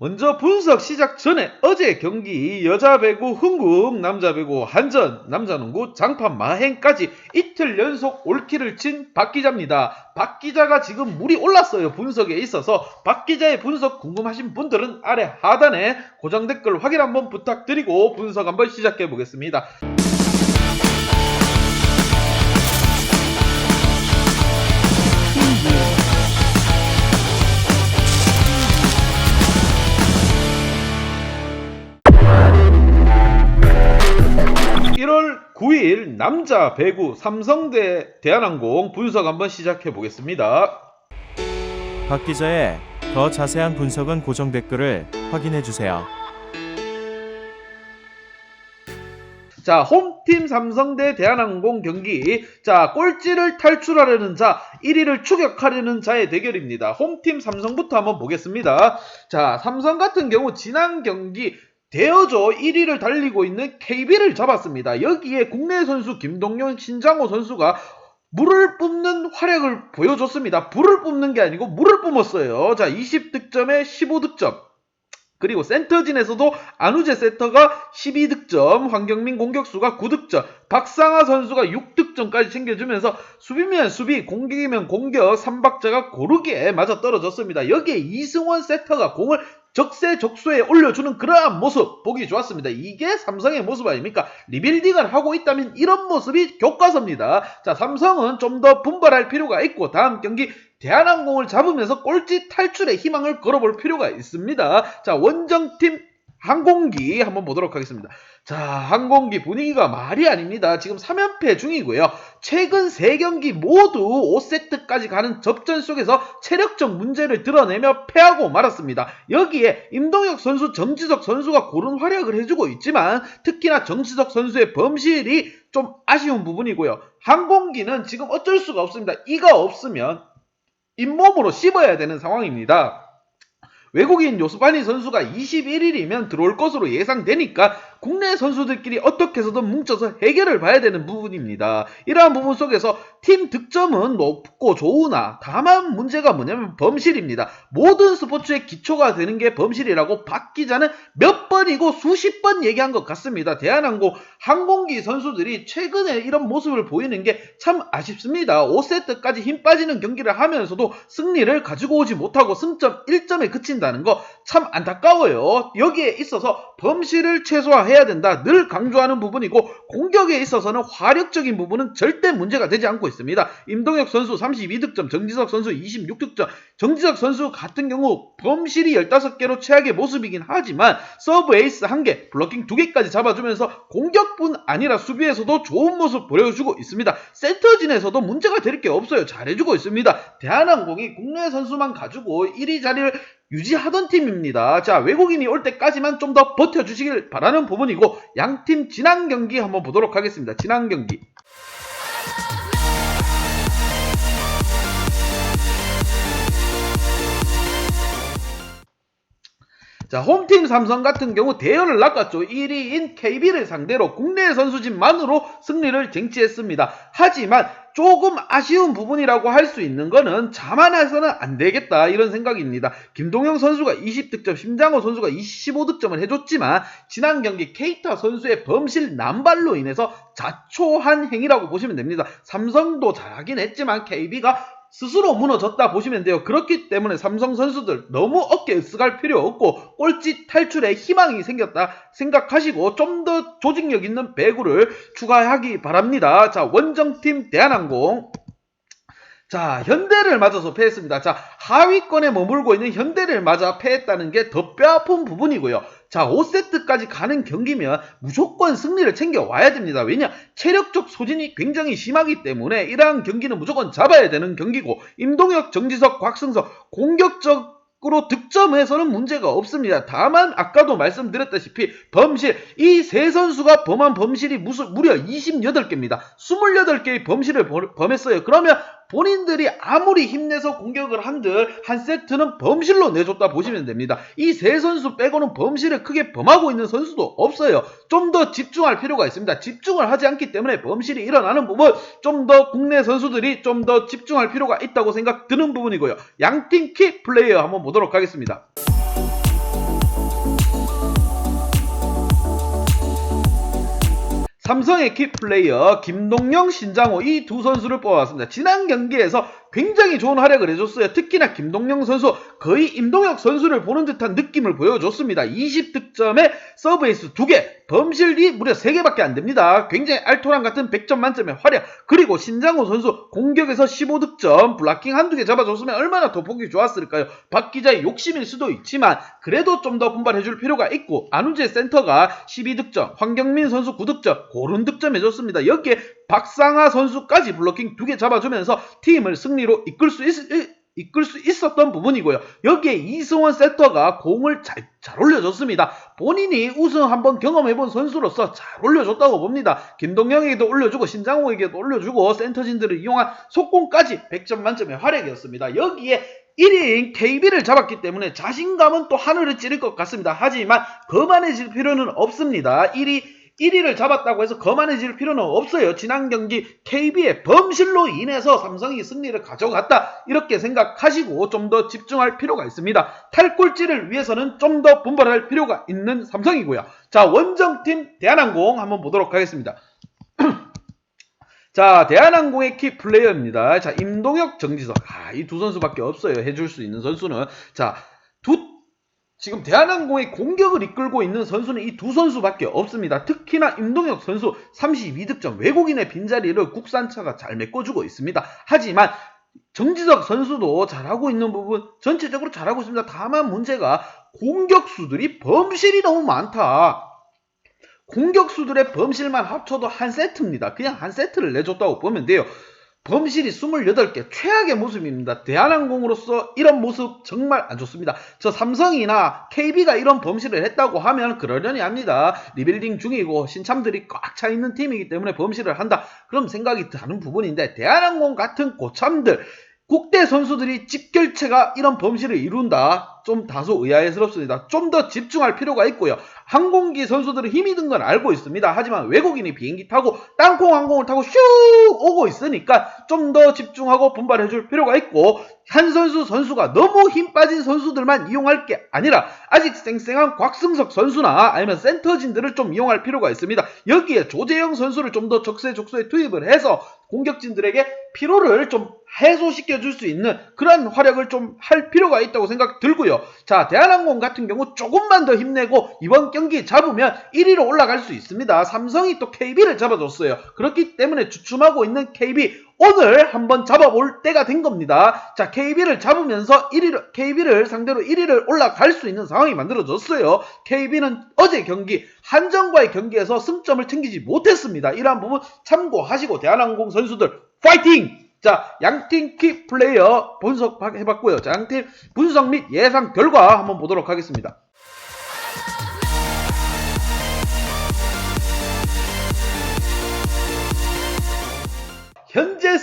먼저 분석 시작 전에 어제 경기 여자 배구 흥국, 남자 배구 한전, 남자 농구 장판 마행까지 이틀 연속 올킬을 친 박 기자입니다. 박 기자가 지금 물이 올랐어요. 분석에 있어서 박 기자의 분석 궁금하신 분들은 아래 하단에 고정 댓글 확인 한번 부탁드리고 분석 한번 시작해 보겠습니다. 일월 9일 남자 배구 삼성대 대한항공 분석 한번 시작해 보겠습니다. 박 기자의 더 자세한 분석은 고정 댓글을 확인해 주세요. 자, 홈팀 삼성대 대한항공 경기. 자, 꼴찌를 탈출하려는 자, 1위를 추격하려는 자의 대결입니다. 홈팀 삼성부터 한번 보겠습니다. 자, 삼성 같은 경우 지난 경기 대여조 1위를 달리고 있는 KB를 잡았습니다. 여기에 국내 선수 김동현, 신장호 선수가 물을 뿜는 활약을 보여줬습니다. 불을 뿜는 게 아니고 물을 뿜었어요. 자, 20득점에 15득점. 그리고 센터진에서도 안우재 세터가 12득점, 황경민 공격수가 9득점, 박상하 선수가 6득점까지 챙겨주면서 수비면 수비, 공격이면 공격, 삼박자가 고르게 맞아 떨어졌습니다. 여기에 이승원 세터가 공을 적세적소에 올려주는 그러한 모습 보기 좋았습니다. 이게 삼성의 모습 아닙니까? 리빌딩을 하고 있다면 이런 모습이 교과서입니다. 자, 삼성은 좀 더 분발할 필요가 있고 다음 경기 대한항공을 잡으면서 꼴찌 탈출의 희망을 걸어볼 필요가 있습니다. 자, 원정팀 항공기 한번 보도록 하겠습니다. 자, 항공기 분위기가 말이 아닙니다. 지금 3연패 중이고요. 최근 3경기 모두 5세트까지 가는 접전 속에서 체력적 문제를 드러내며 패하고 말았습니다. 여기에 임동혁 선수, 정지석 선수가 고른 활약을 해주고 있지만 특히나 정지석 선수의 범실이 좀 아쉬운 부분이고요. 항공기는 지금 어쩔 수가 없습니다. 이가 없으면 잇몸으로 씹어야 되는 상황입니다. 외국인 요스바니 선수가 21일이면 들어올 것으로 예상되니까 국내 선수들끼리 어떻게 해서든 뭉쳐서 해결을 봐야 되는 부분입니다. 이러한 부분 속에서 팀 득점은 높고 좋으나 다만 문제가 뭐냐면 범실입니다. 모든 스포츠의 기초가 되는 게 범실이라고 박 기자는 몇 번이고 수십 번 얘기한 것 같습니다. 대한항공 항공기 선수들이 최근에 이런 모습을 보이는 게 참 아쉽습니다. 5세트까지 힘 빠지는 경기를 하면서도 승리를 가지고 오지 못하고 승점 1점에 그친다는 거 참 안타까워요. 여기에 있어서 범실을 최소화해 야 된다. 늘 강조하는 부분이고 공격에 있어서는 화력적인 부분은 절대 문제가 되지 않고 있습니다. 임동혁 선수 32득점, 정지석 선수 26득점, 정지석 선수 같은 경우 범실이 15개로 최악의 모습이긴 하지만 서브 에이스 1개, 블로킹 2개까지 잡아주면서 공격뿐 아니라 수비에서도 좋은 모습 보여주고 있습니다. 센터진에서도 문제가 될 게 없어요. 잘해주고 있습니다. 대한항공이 국내 선수만 가지고 1위 자리를 유지하던 팀입니다. 자, 외국인이 올 때까지만 좀 더 버텨주시길 바라는 부분이고, 양 팀 지난 경기 한번 보도록 하겠습니다. 지난 경기. 자, 홈팀 삼성 같은 경우 대열을 낚았죠. 1위인 KB를 상대로 국내 선수진만으로 승리를 쟁취했습니다. 하지만 조금 아쉬운 부분이라고 할 수 있는 거는 자만해서는 안 되겠다 이런 생각입니다. 김동영 선수가 20득점, 심장호 선수가 25득점을 해줬지만 지난 경기 케이타 선수의 범실 남발로 인해서 자초한 행위라고 보시면 됩니다. 삼성도 잘하긴 했지만 KB가 스스로 무너졌다 보시면 돼요. 그렇기 때문에 삼성 선수들 너무 어깨 으쓱할 필요 없고 꼴찌 탈출에 희망이 생겼다 생각하시고 좀 더 조직력 있는 배구를 추가하기 바랍니다. 자, 원정팀 대한항공. 자, 현대를 맞아서 패했습니다. 자, 하위권에 머물고 있는 현대를 맞아 패했다는 게 더 뼈아픈 부분이고요. 자, 5세트까지 가는 경기면 무조건 승리를 챙겨와야 됩니다. 왜냐? 체력적 소진이 굉장히 심하기 때문에 이러한 경기는 무조건 잡아야 되는 경기고, 임동혁, 정지석, 곽승석, 공격적 으로 득점에서는 문제가 없습니다. 다만 아까도 말씀드렸다시피 범실 이 세 선수가 범한 범실이 무려 28개입니다. 28개의 범실을 범- 범했어요. 그러면 본인들이 아무리 힘내서 공격을 한들 한 세트는 범실로 내줬다 보시면 됩니다. 이 세 선수 빼고는 범실을 크게 범하고 있는 선수도 없어요. 좀 더 집중할 필요가 있습니다. 집중을 하지 않기 때문에 범실이 일어나는 부분 좀 더 국내 선수들이 좀 더 집중할 필요가 있다고 생각 드는 부분이고요. 양팀 키 플레이어 한번 보도록 하겠습니다. 삼성의 키플레이어 김동영, 신장호 이 두 선수를 뽑아왔습니다. 지난 경기에서 굉장히 좋은 활약을 해줬어요. 특히나 김동영 선수 거의 임동혁 선수를 보는 듯한 느낌을 보여줬습니다. 20득점에 서브에이스 2개, 범실이 무려 3개밖에 안 됩니다. 굉장히 알토란 같은 100점 만점의 활약. 그리고 신장호 선수 공격에서 15득점, 블락킹 한두 개 잡아줬으면 얼마나 더 보기 좋았을까요? 박 기자의 욕심일 수도 있지만 그래도 좀 더 분발해줄 필요가 있고 안우재 센터가 12득점, 황경민 선수 9득점, 고른 득점 해줬습니다. 여기에 박상하 선수까지 블로킹 2개 잡아주면서 팀을 승리로 이끌 수 있, 이끌 수 있었던 부분이고요. 여기에 이승원 세터가 공을 잘, 잘 올려줬습니다. 본인이 우승 한번 경험해본 선수로서 잘 올려줬다고 봅니다. 김동영에게도 올려주고 신장호에게도 올려주고 센터진들을 이용한 속공까지 100점 만점의 활약이었습니다. 여기에 1위인 KB를 잡았기 때문에 자신감은 또 하늘을 찌를 것 같습니다. 하지만 거만해질 필요는 없습니다. 1위 1위를 잡았다고 해서 거만해질 필요는 없어요. 지난 경기 KB의 범실로 인해서 삼성이 승리를 가져갔다. 이렇게 생각하시고 좀 더 집중할 필요가 있습니다. 탈꼴찌를 위해서는 좀 더 분발할 필요가 있는 삼성이고요. 자, 원정팀 대한항공 한번 보도록 하겠습니다. 자, 대한항공의 키 플레이어입니다. 자, 임동혁, 정지석. 아, 이 두 선수밖에 없어요. 해줄 수 있는 선수는. 자, 두, 지금 대한항공의 공격을 이끌고 있는 선수는 이 두 선수밖에 없습니다. 특히나 임동혁 선수 32득점, 외국인의 빈자리를 국산차가 잘 메꿔주고 있습니다. 하지만 정지석 선수도 잘하고 있는 부분 전체적으로 잘하고 있습니다. 다만 문제가 공격수들이 범실이 너무 많다. 공격수들의 범실만 합쳐도 한 세트입니다. 그냥 한 세트를 내줬다고 보면 돼요. 범실이 28개 최악의 모습입니다. 대한항공으로서 이런 모습 정말 안 좋습니다. 저 삼성이나 KB가 이런 범실을 했다고 하면 그러려니 합니다. 리빌딩 중이고 신참들이 꽉 차 있는 팀이기 때문에 범실을 한다. 그럼 생각이 드는 부분인데 대한항공 같은 고참들 국대 선수들이 집결체가 이런 범실을 이룬다. 좀 다소 의아스럽습니다. 좀 더 집중할 필요가 있고요. 항공기 선수들은 힘이 든 건 알고 있습니다. 하지만 외국인이 비행기 타고 땅콩 항공을 타고 슉 오고 있으니까 좀 더 집중하고 분발해 줄 필요가 있고 한 선수 선수가 너무 힘 빠진 선수들만 이용할 게 아니라 아직 쌩쌩한 곽승석 선수나 아니면 센터진들을 좀 이용할 필요가 있습니다. 여기에 조재영 선수를 좀 더 적세적소에 투입을 해서 공격진들에게 피로를 좀 해소시켜 줄 수 있는 그런 활약을 좀 할 필요가 있다고 생각 들고요. 자, 대한항공 같은 경우 조금만 더 힘내고 이번 경기 잡으면 1위로 올라갈 수 있습니다. 삼성이 또 KB를 잡아줬어요. 그렇기 때문에 주춤하고 있는 KB 오늘 한번 잡아볼 때가 된 겁니다. 자, KB를 잡으면서 1위를, KB를 상대로 1위를 올라갈 수 있는 상황이 만들어졌어요. KB는 어제 경기, 한정과의 경기에서 승점을 챙기지 못했습니다. 이러한 부분 참고하시고 대한항공 선수들 파이팅! 자, 양팀 키 플레이어 분석해봤고요. 자, 양팀 분석 및 예상 결과 한번 보도록 하겠습니다.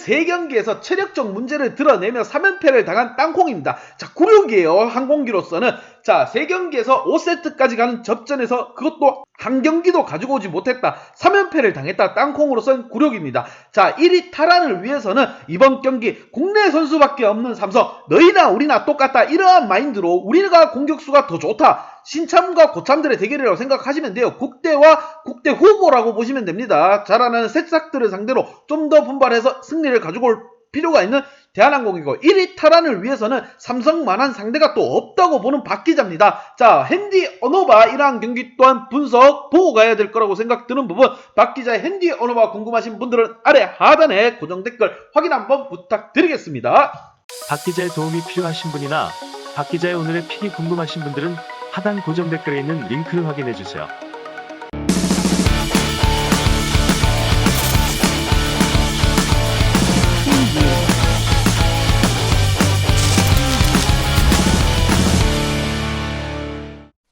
3경기에서 체력적 문제를 드러내며 3연패를 당한 땅콩입니다. 자, 굴욕이에요. 항공기로서는. 자, 3경기에서 5세트까지 가는 접전에서 그것도 한 경기도 가지고 오지 못했다. 3연패를 당했다. 땅콩으로서는 굴욕입니다. 자, 1위 탈환을 위해서는 이번 경기 국내 선수밖에 없는 삼성, 너희나 우리나 똑같다. 이러한 마인드로 우리가 공격수가 더 좋다. 신참과 고참들의 대결이라고 생각하시면 돼요. 국대와 국대 후보라고 보시면 됩니다. 자라나는 새싹들을 상대로 좀 더 분발해서 승리를 가지고 올 필요가 있는 대한항공이고 1위 탈환을 위해서는 삼성만한 상대가 또 없다고 보는 박 기자입니다. 자, 핸디 언어바 이러한 경기 또한 분석 보고 가야 될 거라고 생각 드는 부분 박 기자의 핸디 언어바 궁금하신 분들은 아래 하단에 고정 댓글 확인 한번 부탁드리겠습니다. 박 기자의 도움이 필요하신 분이나 박 기자의 오늘의 픽이 궁금하신 분들은 하단 고정 댓글에 있는 링크를 확인해 주세요.